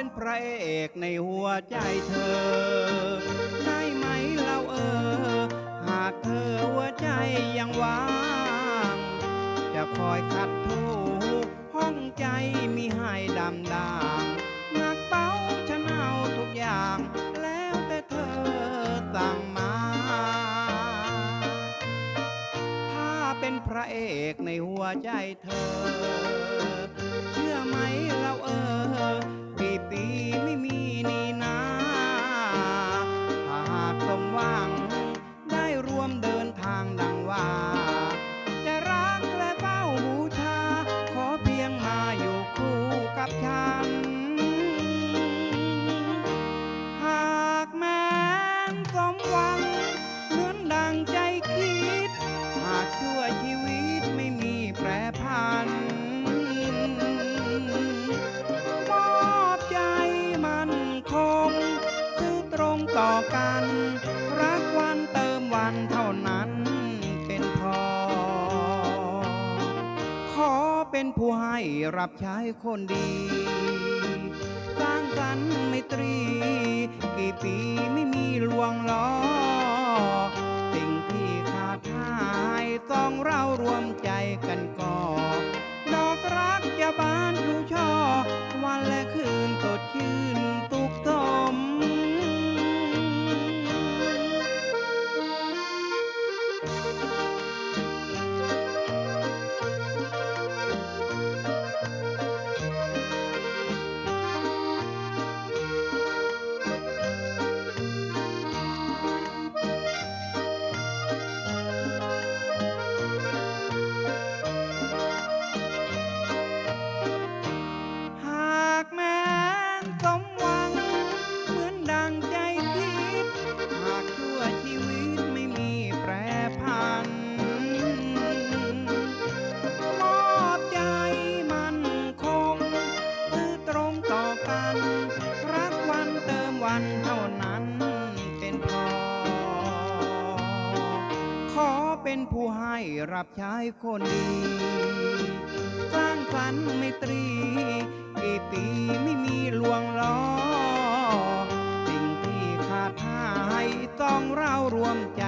็นพระเอกในหัวใจเธอ ได้ไหมเราเออ หากเธอหัวใจยังว่าง จะคอยขัดถูห้องใจมีให้ดำด่างหนักเบาฉันเอาทุกอย่าง แล้วแต่เธอสั่งมา ถ้าเป็นพระเอกในหัวใจเธอ เชื่อไหมเราเออ ต่อกัน รักวันเติมวันเท่านั้นเป็นพอ ขอเป็นผู้ให้รับใช้คนดีสร้างสรรค์ไม่ตรี กี่ปีไม่มีลวงล้อ สิ่งที่ขาดหายต้องเรารวมใจกันก่อดอกรักจะบานชูช่อ วันและคืนสดชื่นตุกตม เป็นผู้ให้รับใช้คนดีสร้างฝันไม่ตรี กี่ปีไม่มีลวงล้อ สิ่งที่ขาดหายต้องเรารวมใจ